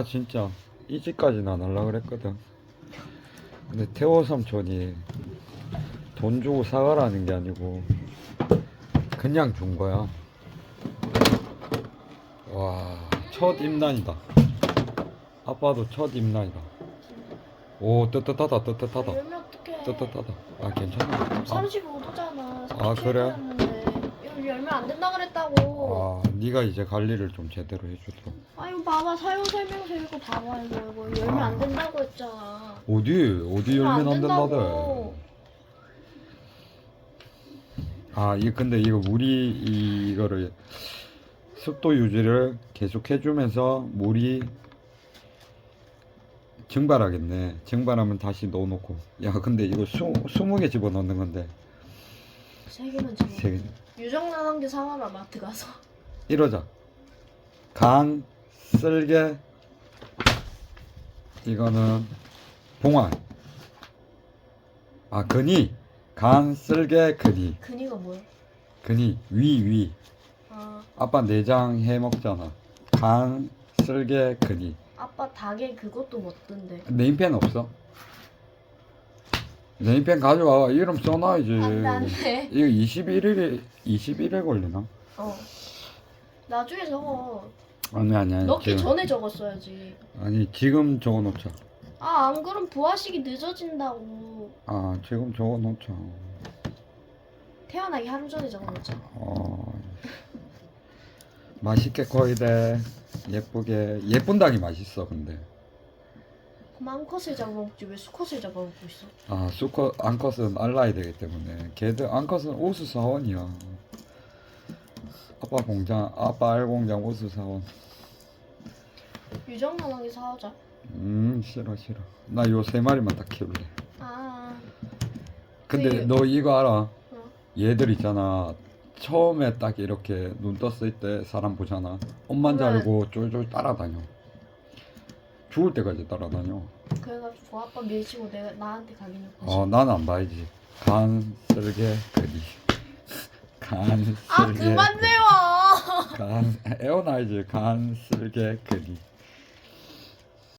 아빠 진짜 이 집까지는 안 하려고 그랬거든. 근데 태호 삼촌이 돈 주고 사가라는 게 아니고 그냥 준 거야. 와, 첫 임난이다. 아빠도 첫 임난이다. 오, 뜨뜻하다, 뜨뜻하다. 어떡해. 뜨뜻하다. 아, 괜찮아. 아, 35도잖아. 아, 그래? 열면 안 된다 그랬다고. 아, 네가 이제 관리를 좀 제대로 해주도록. 아, 이거 봐봐. 사용 설명서 이거 봐봐. 이거, 이거 열면 안 된다고 했잖아. 어디 어디 열면 안 된다대. 된다고. 아, 이 근데 이거 물이 이- 이거를 습도 유지를 계속 해주면서 물이 증발하겠네. 증발하면 다시 넣어놓고. 야, 근데 이거 수, 20개 집어넣는 건데. 세 개만 줘. 세 개. 유정란 한개 사와라 마트 가서. 이러자. 간, 쓸개, 이거는 봉화. 아, 근이. 간, 쓸개, 근이. 근이가 뭐야? 근이. 위, 위. 아, 아빠 내장 해 먹잖아. 간, 쓸개, 근이. 아빠 닭에 그것도 먹던데. 네임펜 없어? 네임펜 가져와. 이름 써놔야지. 안돼 안돼. 이거 21일에 21일 걸리나? 어. 나중에 적어. 아니 아니 아니. 넣기 지금- 전에 적었어야지. 아니 지금 적어 놓자. 아 안 그럼 부화식이 늦어진다고. 아 지금 적어 놓자. 태어나기 하루 전에 적어놓자. 어. 맛있게 거이 돼. 예쁘게 예쁜 닭이 맛있어 근데. 그럼 암컷을 잡아먹지 왜 수컷을 잡아먹고 있어? 아 수컷 암컷은 알라야 되기 때문에 걔들 암컷은 우수 사원이야. 아빠 공장 아빠 알 공장 우수 사원. 유정란하게 사오자. 음 싫어 싫어. 나 요 세 마리만 딱 키울래. 아, 근데 그- 너 이거 알아? 어. 얘들 있잖아. 처음에 딱 이렇게 눈 떴을 때 사람 보잖아. 옷만 그래. 자르고 쫄쫄 따라다녀. 죽을 때까지 따라다녀. 그래가지고 아빠 밀치고 내가 나한테 가긴 했지. 어, 난 안 봐야지. 간, 쓸개, 그리. 간, 아 쓸개. 그만 내워. 간, 애워놔야지. 간, 쓸개, 그리.